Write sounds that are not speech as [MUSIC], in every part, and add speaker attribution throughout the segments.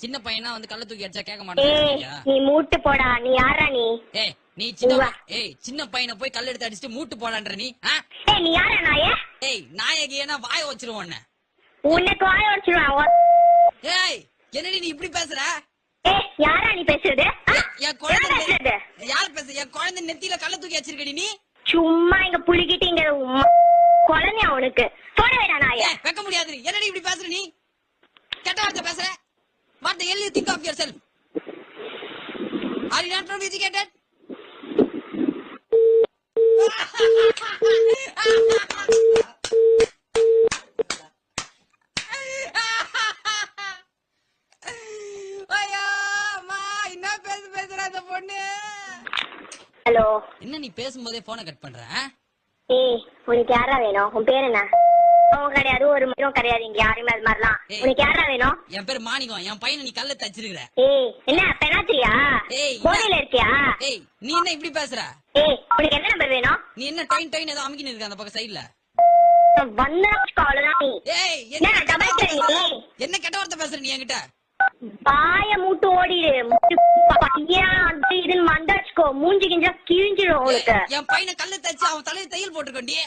Speaker 1: சின்ன பையனா வந்து கள்ள தூக்கி அடிச்சா கேட்க மாட்டேன்
Speaker 2: நீ மூட்டு போடா நீ யாரா நீ?
Speaker 1: ஏய் நீ சின்ன. ஏய் சின்ன பையனை போய் கல் எடுத்து அடிச்சுட்டு மூட்டு போடான்ற நீ?
Speaker 2: ஏய் நீ யாரா நாயே?
Speaker 1: ஏய் நாயகினா வாய வச்சிருவோம் உன்னை.
Speaker 2: உனக்கு வாய உடச்சிருவான்
Speaker 1: ஏய் என்னடி நீ இப்படி பேசுற?
Speaker 2: ஏய் யாரா நீ பேசுறது?
Speaker 1: என் குழந்தை யார் பேச என் குழந்தை நெத்தியில கள்ள தூக்கி வச்சிருக்கடி நீ?
Speaker 2: சும்மா இங்க புளிக்கிட்டு இங்க உம்மா. குழந்தையா உனக்கு? போட வேடா நாயே.
Speaker 1: வைக்க முடியாது என்னடி இப்படி பேசுற நீ? கெட்ட வார்த்தை பேசுற? Self are you not educated ஐயோ அம்மா என்ன பேசு பேசுற அந்த பொண்ணு
Speaker 2: ஹலோ
Speaker 1: என்ன நீ பேசும்போதே போனை கட் பண்ற?
Speaker 2: ஏய் உனக்கு யாரா வேணும்? உன் பேர் என்ன? அவன் கிடையாது ஒரு மரம் கிடையாது இங்க யாருமே அது மாதிரிலாம்.
Speaker 1: ஏய்.
Speaker 2: உனக்கு யாரா வேணும்?
Speaker 1: என் பேர் மாணிக்கம் என் பையனை நீ கல்ல தச்சிருக்கிற.
Speaker 2: ஏய் என்ன பெனாத்திரியா
Speaker 1: ஏய்,
Speaker 2: போதையில இருக்கியா?
Speaker 1: ஏய் நீ என்ன இப்படி பேசுற?
Speaker 2: ஏய் உனக்கு என்ன நம்பர் வேணும்?
Speaker 1: நீ என்ன டைன் டைன் ஏதோ அமுக்கின்னு இருக்க அந்த பக்கம் சைடுல
Speaker 2: வந்தா அவ்வளவுதான் நீ.
Speaker 1: ஏய்
Speaker 2: என்ன
Speaker 1: என்ன கெட்ட
Speaker 2: டபுள்
Speaker 1: வார்த்தை
Speaker 2: நீ?
Speaker 1: பேசுற? என்ன கெட்ட வார்த்தை பேசுற நீ என்கிட்ட?
Speaker 2: பாய மூட்டு ஓடிடு மூட்டு பையன் அது இதுன்னு மந்தாச்சுக்கோ மூஞ்சி கிஞ்சா கிழிஞ்சிடும் உனக்கு.
Speaker 1: என் பையனை கல்லு தச்சு அவன் தலையில தையல் போட்டுருக்கோண்டி.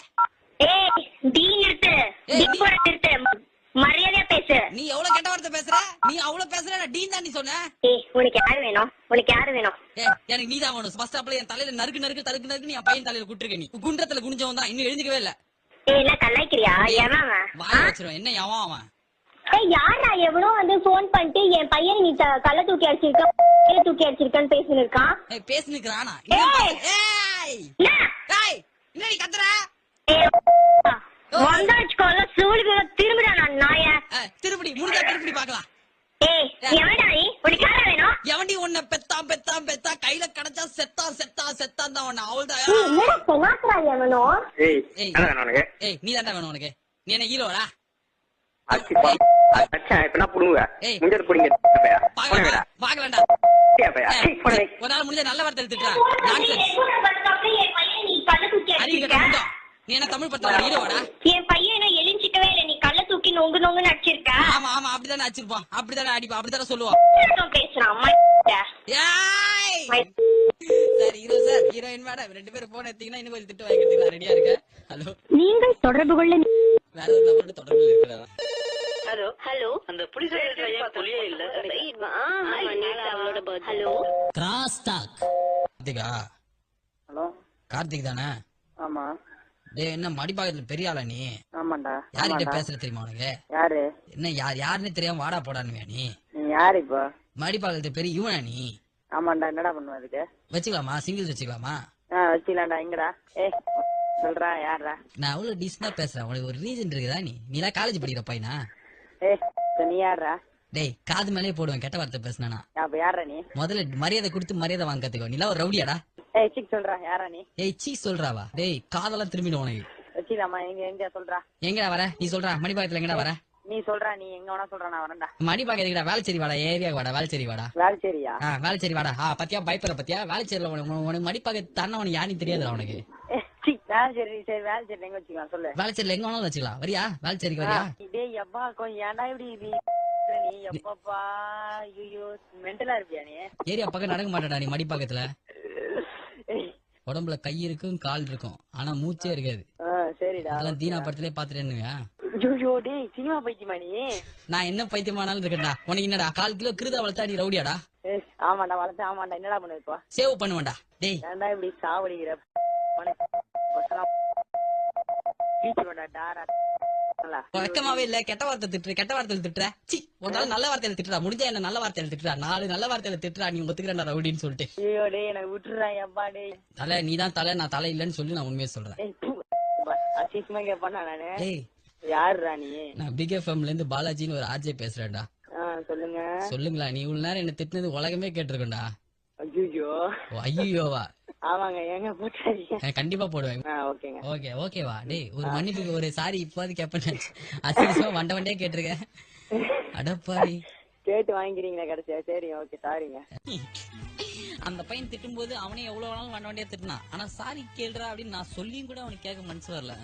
Speaker 2: ஏய் டீ நிறுத்து.
Speaker 1: ஏய்,
Speaker 2: டீ
Speaker 1: நீ-
Speaker 2: போட நிறுத்து. மரியாதையா பேசு.
Speaker 1: நீ எவ்வளவு கெட்ட வார்த்தை பேசுற? நீ அவ்வளவு பேசுற டீன் தான் நீ சொன்ன?
Speaker 2: ஏய் உனக்கு யாரு வேணும்? உனக்கு யாரு வேணும்?
Speaker 1: எனக்கு நீ தான் வேணும். பஸ் ஸ்டாப்ல என் தலையில நறுக்கு நறுக்கு தருக்கு நறுக்கு என் பையன் தலையில குட்டுருக்க நீ. குன்றத்துல குனிஞ்சவன் தான். இன்னும் எழுந்திக்கவே இல்ல.
Speaker 2: ஏய் என்ன கலாய்க்கிறியா? எவன் அவன்?
Speaker 1: வாய வச்சிருவேன். என்ன எவன் அவன்?
Speaker 2: ஏய் யாரா எவனோ வந்து போன் பண்ணிட்டு என் பையனை நீ கள்ள தூக்கி அடிச்சிருக்க தூக்கி அடிச்சிருக்கன்னு பேசின்னு இருக்கான்.
Speaker 1: ஏய்?
Speaker 2: ஏய்! என்ன?
Speaker 1: நீ கத்துற?
Speaker 2: திரும்பிடா நான் நாய.
Speaker 1: திருப்படி முடிஞ்சா திருப்படி பார்க்கலாம்
Speaker 2: ஏய் எவன்டா
Speaker 1: உன்னை பெத்தா பெத்தா பெத்தா கையில கிடைச்சா செத்தா செத்தா செத்தான் தான் உன்னை அவள்தான்.
Speaker 2: ஏய்
Speaker 1: நீ தாண்டா வேணும் உனக்கு? நீ என்ன ஹீரோடா பாக்கலாம். ஒரு நாள் முடிஞ்ச நல்ல வார்த்தை எடுத்துட்டா
Speaker 2: நீ
Speaker 1: என்ன தமிழ் பத்திர ஹீரோடா
Speaker 2: என் பையன் இன்னும் எலிஞ்சிக்கவே இல்லை. நீ கள்ள தூக்கி நொங்கு நொங்கு நடிச்சிருக்க
Speaker 1: ஆமா ஆமா அப்படிதானே அடிச்சிருப்பான். அப்படிதானே அடிப்பான். அப்படிதானே சொல்லுவான்.
Speaker 2: பேசுறான். அம்மா
Speaker 1: ஏய்! Sir hero sir. Heroine madam ரெண்டு பேரும் போன் எடுத்தீங்கன்னா இன்னும் கொஞ்சம் திட்டு வாங்கிட்டு ரெடியா இருக்க? ஹலோ
Speaker 2: நீங்கள் தொடர்பு கொள்ள
Speaker 1: வேற ஒரு நம்பரோட தொடர்பில் இருக்கிறாரா?
Speaker 3: ஹலோ
Speaker 2: ஹலோ
Speaker 3: அந்த புலிஸ் ஏன் புலியே இல்ல?
Speaker 2: Hello
Speaker 1: cross talk Karthika.
Speaker 4: Hello
Speaker 1: Karthik தானே? டேய் என்ன மடிப்பாக்கத்துல பெரிய ஆளா நீ?
Speaker 4: ஆமாண்டா
Speaker 1: யார்கிட்ட பேசுற தெரியுமா உனக்கு?
Speaker 4: யாரு?
Speaker 1: என்ன யார் யாருன்னு தெரியாம வாடா போடானுங்க நீ?
Speaker 4: யாரு இப்போ?
Speaker 1: மடிப்பாக்கத்துல பெரிய இவனா நீ?
Speaker 4: ஆமாண்டா என்னடா பண்ணுவ அதுக்கு?
Speaker 1: வச்சுக்கலாமா? சிங்கிள்ஸ் வச்சுக்கலாமா?
Speaker 4: ஆ வச்சுக்கலாம்டா எங்கடா? ஏய் சொல்றா யாரா
Speaker 1: நான் அவ்வளவு டீசனா பேசுறேன். உனக்கு ஒரு ரீசன் இருக்குதா நீ? நீலாம் காலேஜ் படிக்கிற பையனா?
Speaker 4: ஏய் நீ யாரா
Speaker 1: டேய் காது மேலே போடுவேன். கெட்ட வார்த்தை பேசினா
Speaker 4: அப்ப யாரா நீ?
Speaker 1: முதல்ல மரியாதை கொடுத்து மரியாதை வாங்க கத்துக்கோ நீலாம் ஒரு ரவுடியாடா?
Speaker 4: ஏய் சிக் சொல்றா யாரா நீ?
Speaker 1: ஏய் சீ சொல்றாவா? டேய் காதெல்லாம் திரும்பிடும் உனக்கு.
Speaker 4: வச்சுக்கலாமா எங்க எங்க சொல்றா?
Speaker 1: எங்கடா வர? நீ சொல்றா மணிபாக்கத்துல எங்கடா வர?
Speaker 4: நீ சொல்றா நீ எங்க வேணா சொல்றா நான் வரேன்டா.
Speaker 1: மணிபாக்கம் எதுக்குடா வேலைச்சேரி வாடா ஏரியா வாடா வேலைச்சேரி வாடா.
Speaker 4: வேலைச்சேரியா
Speaker 1: ஆ வேலைச்சேரி வாடா. ஆ பத்தியா பயப்படுற பத்தியா? வேலைச்சேரியில உனக்கு உனக்கு மடிப்பாக்க தண்ண உனக்கு யாருன்னு தெரியாதுடா உனக்கு.
Speaker 4: வேலைச்சேரி சரி வேலைச்சேரி எங்க வச்சுக்கலாம் சொல்லு.
Speaker 1: வேலைச்சேரியில எங்க வேணாலும் வச்சுக்கலாம். வரியா? வேலைச்சேரிக்கு வரியா?
Speaker 4: டேய் எப்பா கொஞ்சம் ஏன்டா இப்படி நீ எப்பப்பா ஐயோ மென்டலா இருப்பியா நீ?
Speaker 1: ஏரியா பக்கம் நடக்க மாட்டேடா நீ மடிப்பாக்கத்துல
Speaker 4: ஏய்,
Speaker 1: உடம்புல கை இருக்கும் கால் இருக்கும். ஆனா மூச்சே இருக்காது.
Speaker 4: சரிடா.
Speaker 1: அதெல்லாம் தீனா படத்திலே
Speaker 4: டேய் சினிமா பைத்தியமா நீ?
Speaker 1: நான் என்ன பைத்தியமானாலும் இருக்கேன்டா. உனக்கு என்னடா கால் கிலோ கிருதா வளர்த்தா நீ ரவுடியாடா?
Speaker 4: ஏய், ஆமாண்டா வளர்த்து ஆமாண்டா என்னடா பண்ணுவ
Speaker 1: சேவ் பண்ணுவேன்டா. டேய்.
Speaker 4: இப்படி சாவடிக்கிற? டாரா நல்லா.
Speaker 1: வெக்கமாவே இல்ல. கெட்ட வார்த்தை திட்டுற கெட்ட வார்த்தையில திட்டுற. சி ஒரு நாள் நல்ல வார்த்தையில திட்டுறா. முடிஞ்சா என்ன நல்ல வார்த்தையில திட்டுறா? நாலு நல்ல வார்த்தையில திட்டுறா. நீ ஒத்துக்கிறா ரவுடின்னு சொல்லிட்டு.
Speaker 4: ஐயோ டேய் எனக்கு விட்டுறா எப்பா டேய்.
Speaker 1: தலை நீ தான் தலை நான் தலை இல்லைன்னு சொல்லி நான் உண்மையை சொல்றேன்.
Speaker 4: அசிஸ்மா கேப்பானா நானு?
Speaker 1: டேய்.
Speaker 4: யாருடா நீ?
Speaker 1: நான் பிக் எஃப்எம்ல இருந்து பாலாஜின்னு ஒரு ஆர்ஜே பேசுறேன்டா.
Speaker 4: சொல்லுங்க.
Speaker 1: சொல்லுங்களா நீ இவ்வளவு நேரம் என்ன திட்டினது உலகமே
Speaker 4: ஐயோ
Speaker 1: ஓ, ஐயோவா
Speaker 4: ஆமாங்க ஏங்க போட்டாதீங்க
Speaker 1: கண்டிப்பா போடுவேன்.
Speaker 4: ஓகேங்க.
Speaker 1: ஓகே ஓகேவா? டேய் ஒரு மன்னிப்புக்கு ஒரு சாரி இப்போது கேப்பேன் அசிங்கமா வண்ட வண்டே கேட்டிருக்கேன். அடப்பாடி
Speaker 4: கேட்டு வாங்கிக்கிறீங்களா கடைசியா? சரி ஓகே சாரிங்க.
Speaker 1: அந்த பையன் திட்டும்போது அவனே எவ்வளவு வேணாலும் வண்ட வண்டியா திட்டினான் ஆனா சாரி கேள்றா அப்படின்னு நான் சொல்லியும் கூட அவனுக்கு கேட்க மனசு வரல.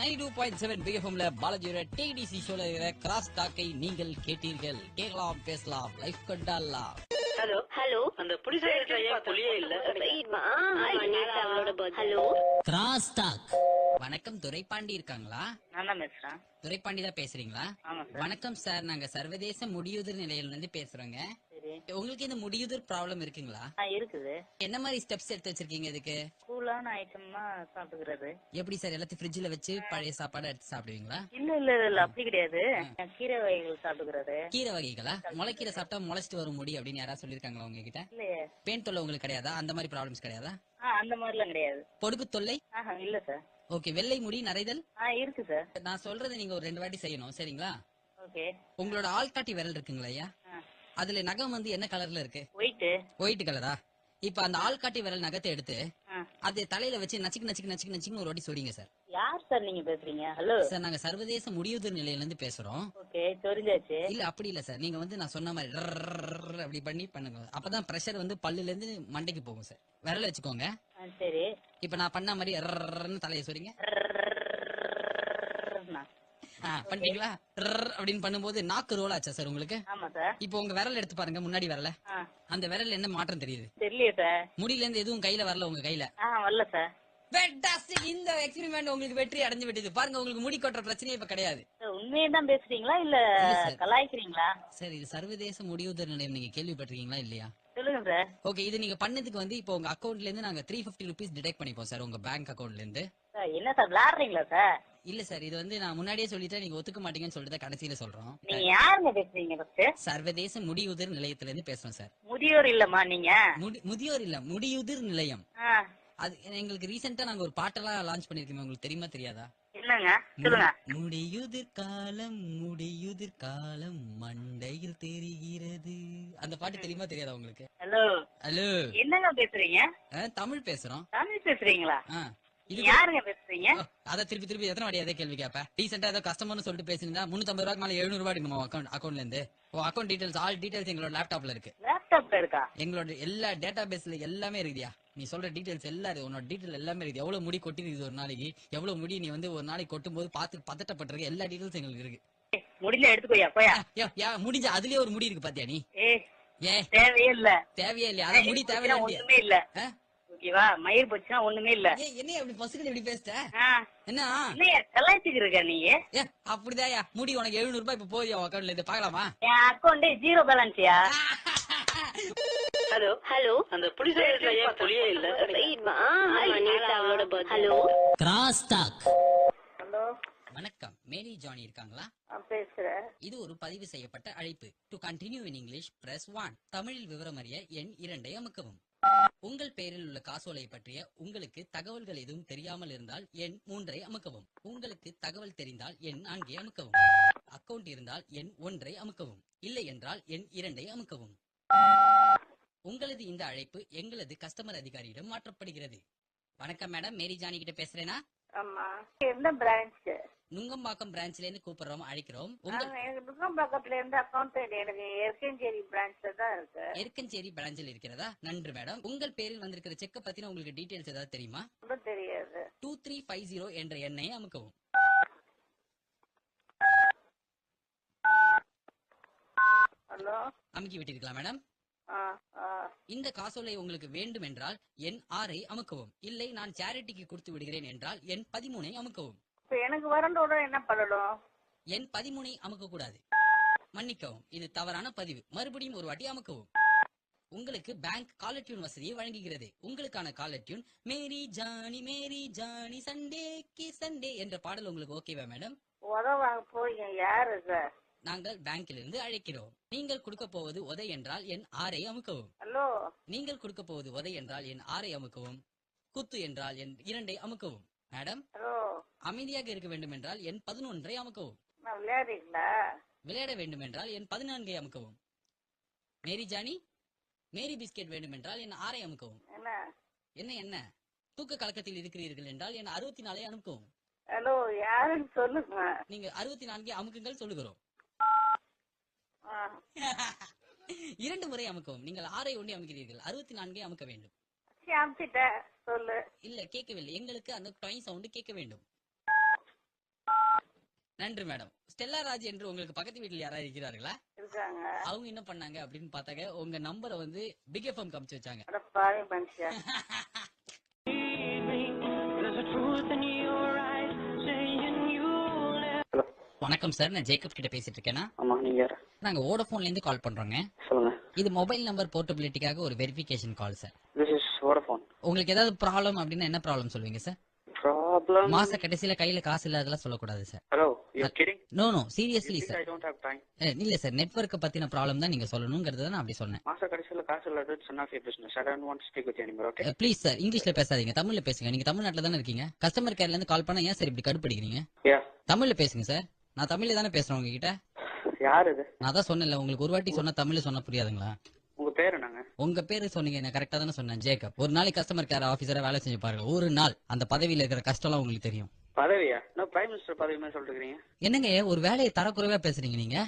Speaker 1: நைன் டூ பாயிண்ட் செவன் பிஎஃப்எம்ல பாலாஜியோட டிடிசி ஷோல இருக்கிற கிராஸ் டாக்கை நீங்கள் கேட்டீர்கள். கேட்கலாம் பேசலாம். லைஃப் கொண்டாடலாம்
Speaker 3: ஹலோ
Speaker 2: ஹலோ
Speaker 3: அந்த புலியே இல்ல?
Speaker 2: அவளோட ஹலோ
Speaker 1: கிராஸ் டாக் வணக்கம் துரைப்பாண்டி இருக்காங்களா?
Speaker 3: நான் பேசுறேன்.
Speaker 1: துரைப்பாண்டி தான் பேசுறீங்களா? வணக்கம் சார் நாங்க சர்வதேச முடியுதிர் நிலையில இருந்து பேசுறோங்க. உங்களுக்கு இந்த முடியுதிர் ப்ராப்ளம் இருக்குங்களா
Speaker 3: இருக்குது.
Speaker 1: என்ன மாதிரி ஸ்டெப்ஸ் எடுத்து வச்சிருக்கீங்க இதுக்கு?
Speaker 3: கூலான ஐட்டம்னா சாப்பிட்டுக்கிறது
Speaker 1: எப்படி சார் எல்லாத்தையும் ஃப்ரிட்ஜ்ல வச்சு பழைய சாப்பாடு எடுத்து சாப்பிடுவீங்களா?
Speaker 3: இல்ல இல்ல இல்ல அப்படி கிடையாது. கீரை வகைகள் சாப்பிட்டுக்கிறது
Speaker 1: கீரை வகைகளா? முளைக்கீரை சாப்பிட்டா முளைச்சிட்டு வரும் முடி அப்படின்னு யாராவது சொல்லிருக்காங்களா உங்ககிட்ட?
Speaker 3: இல்லையே.
Speaker 1: பெயின் தொல்லை உங்களுக்கு கிடையாதா? அந்த மாதிரி ப்ராப்ளம்ஸ் கிடையாதா?
Speaker 3: அந்த மாதிரிலாம் கிடையாது.
Speaker 1: பொடுகு தொல்லை?
Speaker 3: இல்ல சார்.
Speaker 1: ஓகே வெள்ளை முடி நரைதல்?
Speaker 3: இருக்கு சார்.
Speaker 1: நான் சொல்றதை நீங்க ஒரு ரெண்டு வாட்டி செய்யணும் சரிங்களா?
Speaker 3: ஓகே.
Speaker 1: உங்களோட ஆள்காட்டி விரல் இருக்குங்களா ஐயா? அதுல நகம் வந்து என்ன கலர்ல இருக்கு? ஒயிட் கலரா இப்ப அந்த ஆள்காட்டி விரல் நகத்தை எடுத்து. அதை தலையில வச்சு நச்சுக்கு நச்சுக்கு நச்சுக்கு நச்சுக்கு ஒரு வாட்டி சொல்றீங்க சார்.
Speaker 3: யார் சார் நீங்க பேசுறீங்க? ஹலோ
Speaker 1: சார் நாங்க சர்வதேச முடியுதிர் நிலையில இருந்து பேசுறோம்.
Speaker 3: ஓகே தெரிஞ்சாச்சு.
Speaker 1: இல்ல அப்படி இல்ல சார். நீங்க வந்து நான் சொன்ன மாதிரி அப்படி பண்ணி பண்ணுங்க. அப்பதான் பிரஷர் வந்து பல்லுல இருந்து மண்டைக்கு போகும் சார். விரல வச்சுக்கோங்க.
Speaker 3: சரி.
Speaker 1: இப்ப நான் பண்ண மாதிரி தலையை சொல்றீங்க பண்ணிட்டீங்களா? அப்படின்னு பண்ணும்போது நாக்கு ரோல் ஆச்சா சார் உங்களுக்கு? இப்போ உங்க விரல் எடுத்து பாருங்க முன்னாடி வரல. அந்த விரல்ல என்ன மாற்றம் தெரியுது?
Speaker 3: சார்
Speaker 1: முடியில இருந்து எதுவும் கையில வரல உங்க கையில?
Speaker 3: வரல சார்.
Speaker 1: இந்த எக்ஸ்பெரிமெண்ட் உங்களுக்கு வெற்றி அடைஞ்சு விட்டது. பாருங்க உங்களுக்கு முடி கொட்டுற பிரச்சனையே இப்ப கிடையாது.
Speaker 3: சார் உண்மையை தான் பேசுறீங்களா இல்ல. கலாய்க்கிறீங்களா?
Speaker 1: சார் இது சர்வதேச முடிவுதர் நிலையம் நீங்க கேள்விப்பட்டிருக்கீங்களா இல்லையா? ஓகே இது நீங்க பண்ணதுக்கு வந்து இப்போ உங்க அக்கௌண்ட்ல இருந்து நாங்க த்ரீ பிப்டி ருபீஸ் டிடெக்ட் பண்ணிப்போம் சார் உங்க பேங்க் அக்கௌண்ட்ல இருந்து.
Speaker 3: சார் என்ன சார் விளையாடுறீங்களா சார்?
Speaker 1: இல்ல சார் இது வந்து நான் முன்னாடியே சொல்லிட்டேன் நீங்க ஒத்துக்க மாட்டீங்கன்னு சொல்லிட்டு கடைசியில சொல்றோம்.
Speaker 3: நீங்க யாருங்க பேசுறீங்க ஃபர்ஸ்ட்
Speaker 1: சர்வதேச முடியுதிர் நிலையத்துல இருந்து பேசுறோம் சார்.
Speaker 3: முதியோர் இல்லம்மா நீங்க?
Speaker 1: முதியோர் இல்ல முடியுதிர் நிலையம். அது எங்களுக்கு ரீசெண்டா நாங்க ஒரு பாட்டெல்லாம் லான்ச் பண்ணிருக்கோம் உங்களுக்கு தெரியுமா தெரியாதா? முடியுதிர் காலம் முடியுதிர் காலம் மண்டையில் தெரிகிறது. அந்த பாட்டு தெரியுமா தெரியாதா உங்களுக்கு?
Speaker 3: ஹலோ
Speaker 1: ஹலோ
Speaker 3: என்னங்க பேசுறீங்க?
Speaker 1: தமிழ் பேசுறோம்.
Speaker 3: தமிழ் பேசுறீங்களா? யாருங்க பேசுறீங்க?
Speaker 1: ஓ, அத திருப்பி திருப்பி எத்தனை வாடி அதே கேள்வி கேப்ப ரீசெண்டா ஏதோ கஸ்டமர்னு சொல்லிட்டு பேசியிருந்தா முன்னூத்தம்பது ரூபாய்க்கு மேல எழுநூறு ரூபாய் அக்கௌண்ட் அக்கௌண்ட்ல இருந்து. அக்கௌண்ட் டீடைல்ஸ் ஆல் டீடைல்ஸ் எங்களோட லேப்டாப்ல இருக்கு.
Speaker 3: லேப்டாப்ல இருக்கா?
Speaker 1: எங்களோட எல்லா டேட்டா பேஸ்ல எல்லாமே இருக்குதியா நீ சொல்ற டீடைல்ஸ் எல்லாம் இருக்கு உன்னோட டீடைல் எல்லாமே இருக்குது. எவ்வளவு முடி கொட்டிருக்குது ஒரு நாளைக்கு? எவ்வளவு முடி நீ வந்து ஒரு நாளைக்கு கொட்டும் போது பார்த்து பதட்டப்பட்டிருக்க? எல்லா டீடைல்ஸ் எங்களுக்கு இருக்கு.
Speaker 3: முடிஞ்ச எடுத்துக்கோயா போயா
Speaker 1: முடிஞ்ச அதுலயே ஒரு முடி இருக்கு பாத்தியா நீ?
Speaker 3: ஏ தேவையே இல்ல.
Speaker 1: தேவையே இல்லையா? அதான் முடி தேவையா
Speaker 3: இல்ல? ஓகேவா? மயிர் போச்சுன்னா ஒண்ணுமே இல்ல.
Speaker 1: ஏய், என்னைய அப்படி பசுக்கள் இப்படி பேசிட்ட என்ன?
Speaker 3: கலாய்ச்சிக்கு இருக்க நீ
Speaker 1: அப்படிதாயா? முடி உனக்கு எழுநூறு ரூபாய் இப்ப போதியா அக்கௌண்ட்ல இருந்து பாக்கலாமா
Speaker 3: என் அக்கௌண்ட் ஜீரோ பேலன்ஸ்யா
Speaker 4: ஹலோ.
Speaker 2: ஹலோ.
Speaker 4: அந்த புலிஸ் ஐடில ஏன் புலியே இல்ல?
Speaker 2: அவளோட ஹலோ.
Speaker 1: Cross talk
Speaker 4: hello.
Speaker 1: வணக்கம். மேரி ஜானி இருக்காங்களா?
Speaker 4: பேசுறேன்
Speaker 1: இது ஒரு பதிவு செய்யப்பட்ட அழைப்பு. To continue in English press one தமிழில் விவரம் அறிய எண் இரண்டை அமுக்கவும். உங்கள் பெயரில் உள்ள காசோலை பற்றிய உங்களுக்கு தகவல்கள் எதுவும் தெரியாமல் இருந்தால் எண் மூன்றை அமுக்கவும். உங்களுக்கு தகவல் தெரிந்தால் எண் நான்கை அமுக்கவும். அக்கவுண்ட் இருந்தால் எண் ஒன்றை அமுக்கவும். இல்லை என்றால் எண் இரண்டை அமுக்கவும். உங்களது இந்த அழைப்பு எங்களது கஸ்டமர் அதிகாரியிடம் மாற்றப்படுகிறது. வணக்கம் மேடம். மேரி ஜானி கிட்ட பேசுறேனா?
Speaker 4: ஆமா. எந்த பிரான்ச்
Speaker 1: நுங்கம்பாக்கம் பிரான்ச்ல இருந்து கூப்பிடுறோம் அழைக்கிறோம். உங்கள்
Speaker 4: எனக்கு துக்கம் பக்கத்துல இருந்து அக்கௌண்ட் எனக்கு எஸ்கேஞ்சேரி பிரான்ச்ல தான் இருக்கு.
Speaker 1: எருக்கஞ்சேரி பிராஞ்சில் இருக்கிறதா? நன்று மேடம் உங்கள் பேரில் வந்திருக்கிற செக்க பத்தின உங்களுக்கு டீடைல்ஸ் ஏதாவது தெரியுமா?
Speaker 4: தெரியாது.
Speaker 1: டூ த்ரீ ஃபைவ் ஜீரோ என்ற எண்ணை அமுக்கவும்.
Speaker 4: ஹலோ?
Speaker 1: அமுக்கி விட்டிருக்கலாம் மேடம் இந்த காசோலை உங்களுக்கு வேண்டும் என்றால் எண் ஆறை அமுக்கவும். இல்லை நான் சேரிட்டிக்கு கொடுத்து விடுகிறேன் என்றால் எண் பதிமூனை அமுக்கவும்.
Speaker 4: இப்ப எனக்கு வரண்டோட என்ன பண்ணணும்?
Speaker 1: எண் பதிமூனை அமுக்க கூடாது மன்னிக்கவும் இது தவறான பதிவு. மறுபடியும் ஒரு வாட்டி அமுக்கவும். உங்களுக்கு பேங்க் காலர் டியூன் வசதியை வழங்குகிறது. உங்களுக்கான caller tune Mary Johnny Mary Johnny Sunday கி சண்டே என்ற பாடல் உங்களுக்கு ஓகேவா மேடம்
Speaker 4: உதவாங்க போய் யாரு சார்
Speaker 1: நாங்கள் பேங்கிலிருந்து அழைக்கிறோம். நீங்கள் கொடுக்க போவது உதை என்றால் என் ஆரை அமுக்கவும்.
Speaker 4: ஹலோ?
Speaker 1: நீங்கள் கொடுக்க போவது உதை என்றால் என் ஆரை அமுக்கவும். குத்து என்றால் என் இரண்டை அமுக்கவும். Madam
Speaker 4: hello?
Speaker 1: அமைதியாக இருக்க வேண்டும் என்றால் என் பதினொன்றை அமுக்கவும். விளையாட வேண்டும் என்றால் என் பதினான்கை அமுக்கவும். மேரி ஜானி மேரி பிஸ்கெட் வேண்டும் என்றால் என் ஆரை அமுக்கவும்.
Speaker 4: என்ன?
Speaker 1: என்ன தூக்க கலக்கத்தில் இருக்கிறீர்கள் என்றால் என் அறுபத்தி நாலை
Speaker 4: ஹலோ யாருன்னு சொல்லுங்க.
Speaker 1: நீங்க அறுபத்தி நான்கை அமுக்குங்கள் சொல்லுகிறோம். [LAUGHS] இரண்டு முறை அமுக்கவும். நீங்கள் ஆறை ஒண்டி அமுக்கிறீர்கள். அறுபத்தி நான்கை அமுக்க வேண்டும்.
Speaker 4: சொல்லு.
Speaker 1: இல்ல கேட்கவில்லை. எங்களுக்கு அந்த டொய் சவுண்ட் கேட்க வேண்டும். நன்றி மேடம். ஸ்டெல்லா ராஜ் என்று உங்களுக்கு பக்கத்து வீட்டில் யாராவது இருக்கிறார்களா?
Speaker 4: இருக்காங்க.
Speaker 1: அவங்க என்ன பண்ணாங்க அப்படின்னு பார்த்தாங்க உங்க நம்பரை வந்து பிக் எஃப்எம் காமிச்சு வச்சாங்க. வணக்கம் சார் நான் ஜேக்கப் கிட்ட பேசிட்டு இருக்கேனா?
Speaker 5: ஆமா நீங்க
Speaker 1: நாங்க வோடபோன்ல இருந்து கால் பண்றோங்க.
Speaker 5: சொல்லுங்க.
Speaker 1: இது மொபைல் நம்பர் போர்ட்டபிலிட்டிக்காக ஒரு verification call sir.
Speaker 5: This is Vodafone
Speaker 1: உங்களுக்கு ஏதாவது ப்ராப்ளம் அப்படின்னா என்ன ப்ராப்ளம் சொல்லுவீங்க சார்?
Speaker 5: ப்ராப்ளம்
Speaker 1: மாச கடைசியில கையில காசு இல்லாதெல்லாம் சொல்லக்கூடாது sir.
Speaker 5: Hello
Speaker 1: no no seriously
Speaker 5: I
Speaker 1: sir
Speaker 5: don't have time
Speaker 1: இல்ல சார் நெட்வொர்க்கை பத்தின ப்ராப்ளம் தான் நீங்க சொல்லணுங்கிறது தான் நான் அப்படி சொன்னேன்.
Speaker 5: மாச கடைசியில காசு இல்லாத it's not your business I don't want to speak with anymore okay
Speaker 1: please sir இங்கிலீஷ்ல பேசாதீங்க. தமிழ்ல பேசுங்க. நீங்க தமிழ்நாட்டுல தானே இருக்கீங்க? கஸ்டமர் கேர்ல இருந்து கால் பண்ணா ஏன் சார் இப்படி கடுப்படிக்கிறீங்க?
Speaker 5: யா
Speaker 1: தமிழ்ல பேசுங்க சார் நான் தமிழ்ல தானே பேசுறேன் உங்ககிட்ட.
Speaker 5: யார் இது?
Speaker 1: நான் தான் சொன்னேன்ல உங்களுக்கு ஒரு வாட்டி சொன்னா தமிழ்ல சொன்னா புரியாதுங்களா?
Speaker 5: உங்க பேர் என்னங்க?
Speaker 1: உங்க பேரு சொன்னீங்க நான் கரெக்டா தானே சொன்னேன் ஜேக்கப். ஒரு நாளைக்கு கஸ்டமர் கேர் ஆபீசரா வேலை செஞ்சு பாருங்க. ஒரு நாள் அந்த பதவியில இருக்கிற கஷ்டம்லாம் உங்களுக்கு தெரியும்.
Speaker 5: பதவியா? நான் பிரைம் மினிஸ்டர் பதவி மாதிரி சொல்லிட்டு இருக்கீங்க
Speaker 1: என்னங்க ஒரு வேலையை தரக்குறைவா பேசுறீங்க நீங்க?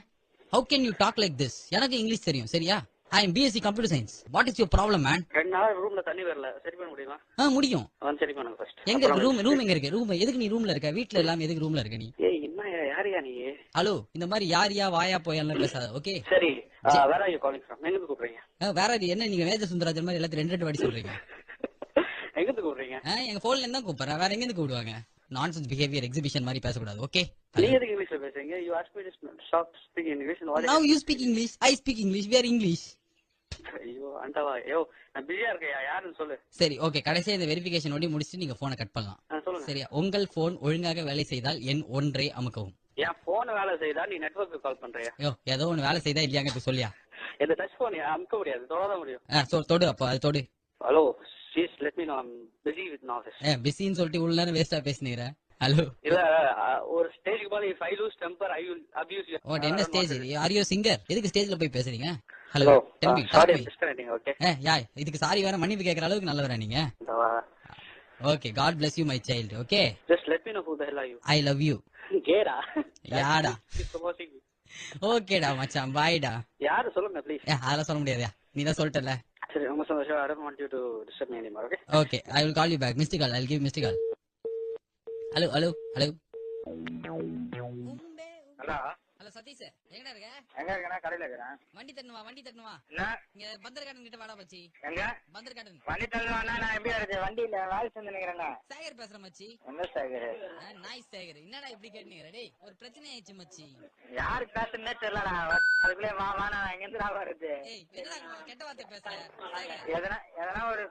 Speaker 1: How can you talk like this எனக்கு இங்கிலீஷ் தெரியும் சரியா? I am BSc computer science what is your problem man
Speaker 5: ரெண்டு நாள் ரூம்ல தண்ணி வரல. சரி பண்ண முடியுமா?
Speaker 1: ஆ முடியும்.
Speaker 5: வந்து சரி பண்ணுங்க ஃபர்ஸ்ட்
Speaker 1: எங்க இருக்கு? ரூம் ரூம் எங்க இருக்கு? ரூம் எதுக்கு நீ ரூம்ல இருக்க? வீட்ல இல்லாம எதுக்கு ரூம்ல இருக்க நீ?
Speaker 5: ஏய் என்ன யாரியா நீ?
Speaker 1: ஹலோ இந்த மாதிரி யாரியா வாயா போயாலாம் பேசாத ஓகே
Speaker 5: சரி வேற யூ காலிங் ஃப்ரம் எங்க கூப்பிடுறீங்க?
Speaker 1: வேற இது என்ன நீங்க வேத சுந்தராஜன் மாதிரி எல்லாத்தையும் ரெண்டு ரெண்டு வாட்டி சொல்றீங்க?
Speaker 5: எங்க கூப்பிடுறீங்க?
Speaker 1: ஆ, எங்க போன்ல இருந்து கூப்பிடுறேன். வேற எங்க இருந்து கூப்பிடுவாங்க? நான்சென்ஸ் பிஹேவியர் எக்ஸிபிஷன் மாதிரி பேசக்கூடாது ஓகே
Speaker 5: நீங்க எதுக்கு இங்கிலீஷ்ல பேசுறீங்க? You ask me to stop speak English
Speaker 1: now you speak English I speak English English
Speaker 5: ஐயோ அண்டவா ஐயோ நான் பிஸியா இருக்கேன் யாருன்னு சொல்லு.
Speaker 1: சரி ஓகே கடைசியா இந்த வெரிஃபிகேஷன் ஓடி முடிச்சுட்டு நீங்க போனை கட் பண்ணலாம். சரியா? உங்கள் போன் ஒழுங்காக வேலை செய்தால் எண் ஒன்றை அமுக்கவும்.
Speaker 5: என் போன் வேலை செய்தா நீ நெட்வொர்க்கு கால் பண்றியா?
Speaker 1: யோ ஏதோ ஒன்று வேலை செய்தா இல்லையாங்க சொல்லியா?
Speaker 5: இந்த டச் போன் அமுக்க முடியாது தொடர முடியும்.
Speaker 1: தொடு அப்போ அது தொடு.
Speaker 5: Hello please let me know I'm busy with office
Speaker 1: ஏ பிஸின்னு சொல்லிட்டு இவ்வளவு நேரம் வேஸ்டா பேசினீங்க ஹலோ
Speaker 5: இல்ல ஒரு ஸ்டேஜ்க்கு மேல if I lose temper I will abuse you
Speaker 1: vote என்ன ஸ்டேஜ் ஆர் யூ சிங்கர் எதுக்கு ஸ்டேஜ்ல போய் பேசுறீங்க? Hello tell me
Speaker 5: sorry disconnecting okay
Speaker 1: ஏ யா இதுக்கு சாரி வேற மன்னிப்பு கேட்கற அளவுக்கு நல்லவரா நீங்க? Okay God bless you my child okay
Speaker 5: just let me know who the hell are you
Speaker 1: I love you
Speaker 5: கேடா
Speaker 1: யாடா? ஓகேடா மச்சான். பாய்டா
Speaker 5: யாரு சொல்லுங்க ப்ளீஸ்
Speaker 1: அதெல்லாம் சொல்ல முடியாதுயா நீ தான் சொல்லிட்டல. Sorry, okay? Okay, I will call you back. Mr. Call, I'll give Mr. Call. Hello, hello,
Speaker 5: hello.
Speaker 1: Hello. Satish எங்கடா இருக்க?
Speaker 5: எங்க இருக்கேன்? கடையில இருக்கிறேன்
Speaker 1: வண்டி தட்டுவா வண்டி தட்டுவா இங்க பந்தர் கார்டன் கிட்ட வாடா மச்சி.
Speaker 5: எங்க?
Speaker 1: பந்தர் கார்டன்
Speaker 5: வண்டி தள்ளுவானா நான் எப்படி வருது வண்டியில வேலை செஞ்சு நிக்கிறேன்
Speaker 1: சேகர் பேசுற மச்சி.
Speaker 5: என்ன சாகர்?
Speaker 1: நாய் சேகர். என்னடா இப்படி கேட்டீங்க டேய் ஒரு பிரச்சனை ஆயிடுச்சு மச்சி.
Speaker 5: யாரு பேசுனே தெரியலடா. அதுக்குள்ளே வா வா நான் எங்க இருந்து வருது
Speaker 1: ஏய் என்னடா கெட்ட வார்த்தை பேசுற? சேகர்
Speaker 5: எதனா எதனா ஒரு